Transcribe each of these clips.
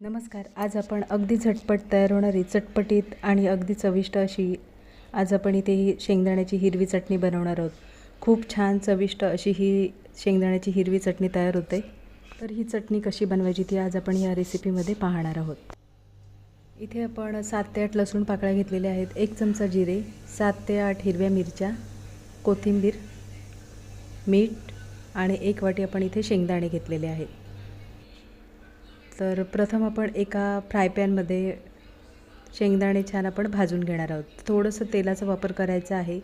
नमस्कार. आज आपण अगदी झटपट तयार होणारी चटपटीत आणि अगदी चविष्ट अशी आज आपण इथे ही शेंगदाण्याची हिरवी चटणी बनवणार आहोत. खूप छान चविष्ट अशी ही शेंगदाण्याची हिरवी चटणी तयार होते. तर ही चटणी कशी बनवायची ती आज आपण या रेसिपीमध्ये पाहणार आहोत. इथे आपण सात ते आठ लसूण पाकळ्या घेतलेल्या आहेत. एक चमचा जिरे सात ते आठ हिरव्या मिरच्या कोथिंबीर मीठ आणि एक वाटी आपण इथे शेंगदाणे घेतलेले आहेत. तर प्रथम आपण एका फ्राय पॅनमध्ये शेंगदाणे छान आपण भाजून घेणार आहोत. थोडंसं तेलाचा वापर करायचा आहे.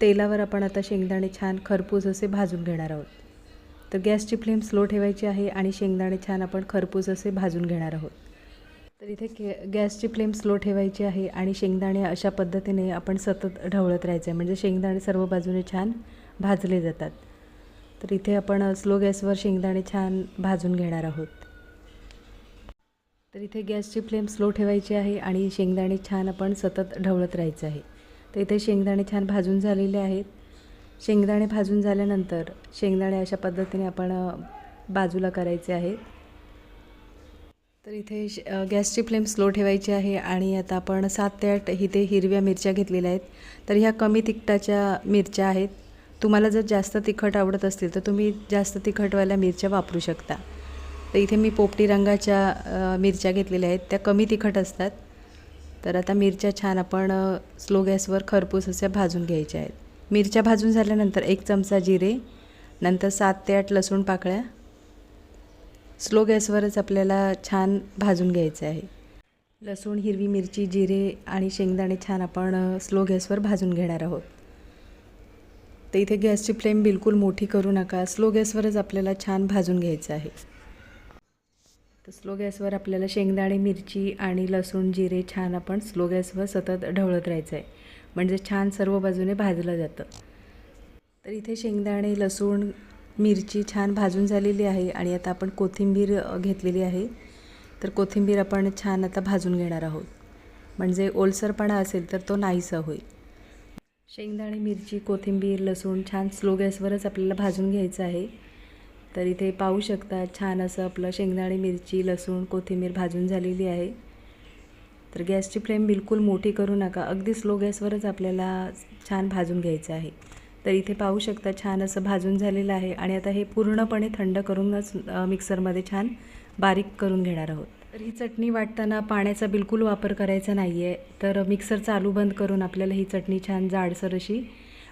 तेलावर आपण आता शेंगदाणे छान खरपूस असे भाजून घेणार आहोत. तर गॅसची फ्लेम स्लो ठेवायची आहे आणि शेंगदाणे छान आपण खरपूस असे भाजून घेणार आहोत. तर इथे के गॅसची फ्लेम स्लो ठेवायची आहे आणि शेंगदाणे अशा पद्धतीने आपण सतत ढवळत राहायचं आहे. म्हणजे शेंगदाणे सर्व बाजूने छान भाजले जातात. तर इथे आपण स्लो गॅसवर शेंगदाणे छान भाजून घेणार आहोत. तर इथे गॅसची फ्लेम स्लो ठेवायची आहे आणि शेंगदाणे छान आपण सतत ढवळत राहायचं आहे. तर इथे शेंगदाणे छान भाजून झालेले आहेत. शेंगदाणे भाजून झाल्यानंतर शेंगदाणे अशा पद्धतीने आपण बाजूला करायचे आहेत. तर इथे श गॅसची फ्लेम स्लो ठेवायची आहे आणि आता आपण सात ते आठ इथे हिरव्या मिरच्या घेतलेल्या आहेत. तर ह्या कमी तिखटाच्या मिरच्या आहेत. तुम्हाला जर जास्त तिखट आवडत असतील तर तुम्ही जास्त तिखटवाल्या मिरच्या वापरू शकता. तर इथे मी पोपटी रंगाच्या मिरच्या घेतलेल्या आहेत. त्या कमी तिखट असतात. तर आता मिरच्या छान आपण स्लो गॅसवर खरपूस अशा भाजून घ्यायच्या आहेत. मिरच्या भाजून झाल्यानंतर एक चमचा जिरे नंतर सात ते आठ लसूण पाकळ्या. स्लो गॅसवरच आपल्याला छान भाजून घ्यायचं आहे. लसूण हिरवी मिरची जिरे आणि शेंगदाणे छान आपण स्लो गॅसवर भाजून घेणार आहोत. तर इथे गॅसची फ्लेम बिलकुल मोठी करू नका. स्लो गॅसवरच आपल्याला छान भाजून घ्यायचं आहे. तर स्लो गॅसवर आपल्याला शेंगदाणे मिरची आणि लसूण जिरे छान आपण स्लो गॅसवर सतत ढवळत राहायचं आहे म्हणजे छान सर्व बाजूने भाजलं जातं. तर इथे शेंगदाणे लसूण मिरची छान भाजून झालेली आहे आणि आता आपण कोथिंबीर घेतलेली आहे. तर कोथिंबीर आपण छान आता भाजून घेणार आहोत. म्हणजे ओलसरपणा असेल तर तो नाहीसा होईल. शेंगदाणे मिरची कोथिंबीर लसूण छान स्लो गॅसवरच आपल्याला भाजून घ्यायचं आहे. तर इथे पाहू शकता छान असं आपलं शेंगदाणे मिरची लसूण कोथिंबीर भाजून झालेली आहे. तर गॅसची फ्लेम बिलकुल मोठी करू नका. अगदी स्लो गॅसवरच आपल्याला छान भाजून घ्यायचं आहे. तर इथे पाहू शकता छान असं भाजून झालेलं आहे. आणि आता हे पूर्णपणे थंड करूनच मिक्सरमध्ये छान बारीक करून घेणार आहोत. तर ही चटणी वाटताना पाण्याचा बिलकुल वापर करायचा नाही आहे तर मिक्सर चालू बंद करून आपल्याला ही चटणी छान जाडसर अशी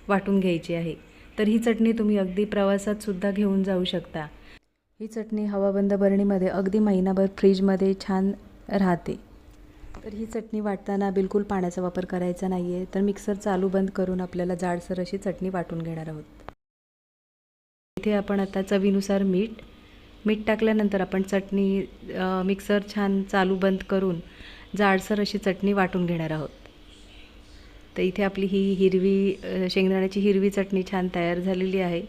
वाटून घ्यायची आहे. तर ही चटणी तुम्ही अगदी प्रवासातसुद्धा घेऊन जाऊ शकता. ही चटणी हवाबंद बरणीमध्ये अगदी महिनाभर फ्रीजमध्ये छान राहते. तर ही चटणी वाटताना बिलकुल पाण्याचा वापर करायचा नाही आहे तर मिक्सर चालू बंद करून आपल्याला जाडसर अशी चटणी वाटून घेणार आहोत. इथे आपण आता चवीनुसार मीठ मीठ टाकल्यानंतर आपण चटणी मिक्सर छान चालू बंद करून जाडसर अशी चटणी वाटून घेणार आहोत. तर इथे आपली ही हिरवी शेंगदाण्याची हिरवी चटणी छान तयार झालेली आहे.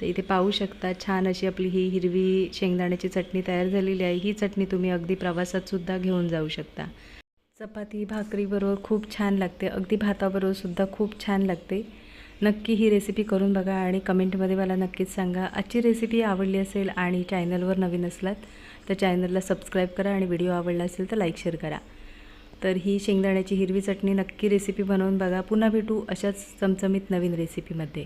तर इथे पाहू शकता छान अशी आपली ही हिरवी शेंगदाण्याची चटणी तयार झालेली आहे. ही चटणी तुम्ही अगदी प्रवासातसुद्धा घेऊन जाऊ शकता. चपाती भाकरीबरोबर खूप छान लागते. अगदी भाताबरोबरसुद्धा खूप छान लागते. नक्की ही रेसिपी करून बघा आणि कमेंटमध्ये मला नक्कीच सांगा. आजची रेसिपी आवडली असेल आणि चॅनलवर नवीन असलात तर चॅनलला सबस्क्राईब करा आणि व्हिडिओ आवडला असेल तर लाईक शेअर करा. तर ही शेंगदाण्याची हिरवी चटणी नक्की रेसिपी बनवून बघा. पुन्हा भेटू अशाच चमचमीत नवीन रेसिपीमध्ये